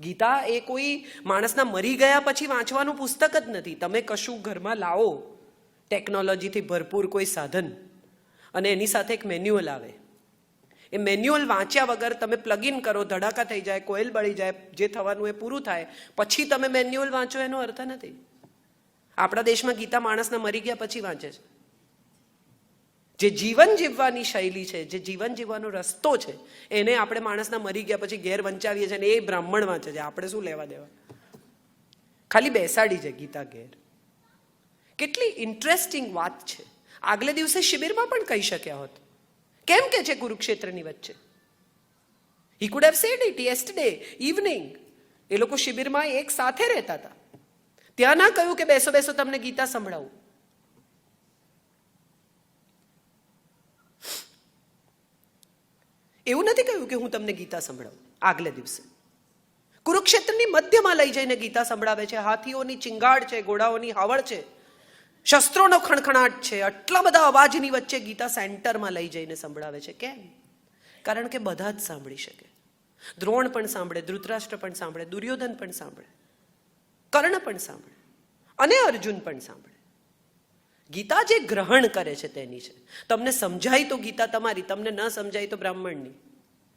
ગીતા એ કોઈ માણસના મરી ગયા પછી વાંચવાનું પુસ્તક જ નથી. તમે કશું ઘરમાં લાવો. ટેકનોલોજીથી ભરપૂર કોઈ સાધન. અને એની સાથે એક મેન્યુઅલ આવે. એ મેન્યુઅલ વાંચ્યા વગર તમે પ્લગ ઇન કરો, ધડાકા થઈ જાય, કોયલ બળી જાય, જે થવાનું એ પૂરું થાય. પછી તમે મેન્યુઅલ વાંચો એનો અર્થ નથી. આપણા દેશમાં ગીતા માણસના મરી ગયા પછી વાંચે છે. જે જીવન જીવવાની શૈલી છે, જે જીવન જીવવાનો રસ્તો છે, એને આપણે માણસના મરી ગયા પછી ઘેર વંચાવીએ છીએ અને એ બ્રાહ્મણ વાંચે છે. આપણે શું લેવા દેવા? ખાલી બેસાડી છે ગીતા ઘેર. કેટલી ઇન્ટરેસ્ટિંગ વાત છે. આગલે દિવસે શિબિરમાં પણ કહી શક્યા હોત. કેમ કે છે કુરુક્ષેત્રની વચ્ચે. He could have said it day evening એ લોકો શિબિરમાં એક સાથે રહેતા હતા. ત્યાં ના કહ્યું કે બેસો બેસો, તમને ગીતા સંભળાવું. એવું નથી કહ્યું કે હું તમને ગીતા સંભળાવું, આગલે દિવસે. કુરુક્ષેત્રની મધ્યમાં લઈ જઈને ગીતા સંભળાવે છે. હાથીઓની ચિંગાડ છે, ઘોડાઓની હાવળ છે, શસ્ત્રોનો ખણખણાટ છે. આટલા બધા અવાજની વચ્ચે ગીતા સેન્ટરમાં લઈ જઈને સંભળાવે છે. કેમ? કારણ કે બધા જ સાંભળી શકે. દ્રોણ પણ સાંભળે, ધૃતરાષ્ટ્ર પણ સાંભળે, દુર્યોધન પણ સાંભળે, કર્ણ પણ સાંભળે અને અર્જુન પણ સાંભળે. ગીતા જે ગ્રહણ કરે છે તેની છે. તમને સમજાય તો ગીતા તમારી, તમને ન સમજાય તો બ્રાહ્મણની.